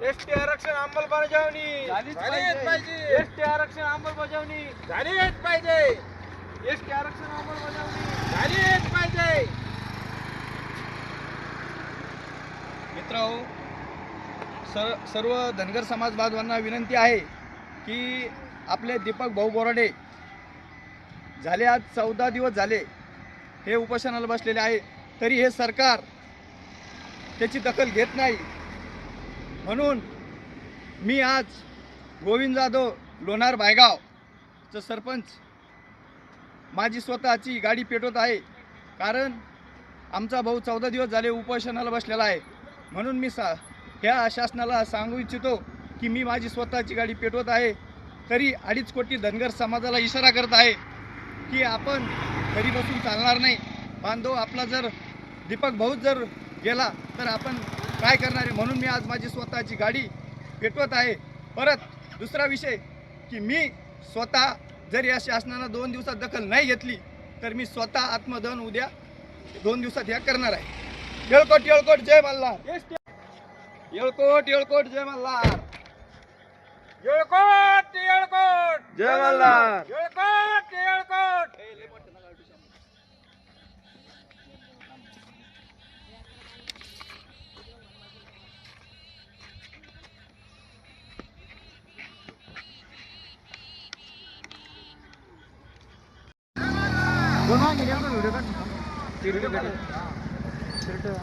ST आरक्षण अंमलबजावणी. झालीच झालीच पाहिजे. एसटी आरक्षण अंमलबजावणी. झालीच पाहिजे. एसटी आरक्षण अंमलबजावणी. झालीच पाहिजे. मित्र सर सर्व धनगर समाज बांधवांना विनंती आहे की आपले दीपक भाऊ बोराडे झाले आज चौदा दिवस झाले हे उपोषणाला बसलेले आहे तरी हे सरकार त्याची दखल घेत नाही. म्हणून मी आज गोविंद जाधव लोणार भायगावचं सरपंच. माझी स्वतःची गाडी पेटवत आहे. कारण आमचा भाऊ चौदा दिवस झाले उपोषणाला बसलेला आहे. म्हणून मी सा ह्या शासनाला सांगू इच्छितो की मी माझी स्वतःची गाडी पेटवत आहे. तरी अडीच कोटी धनगर समाजाला इशारा करत आहे की आपण घरी बसून चालणार नाही. बांधव आपला जर दीपक भाऊच जर गेला तर आपण काय करणार आहे म्हणून मी आज माझी स्वतःची गाडी पेटवत आहे. परत दुसरा विषय की मी स्वतः जर या शासनानं दोन दिवसात दखल नाही घेतली तर मी स्वतः आत्मदहन उद्या दोन दिवसात ह्या करणार आहे. येळकोट येळकोट जय मल्हार. येळकोट येळकोट जय मल्हार. येळकोट येळकोट. जय मल्हार. व्हिडिओ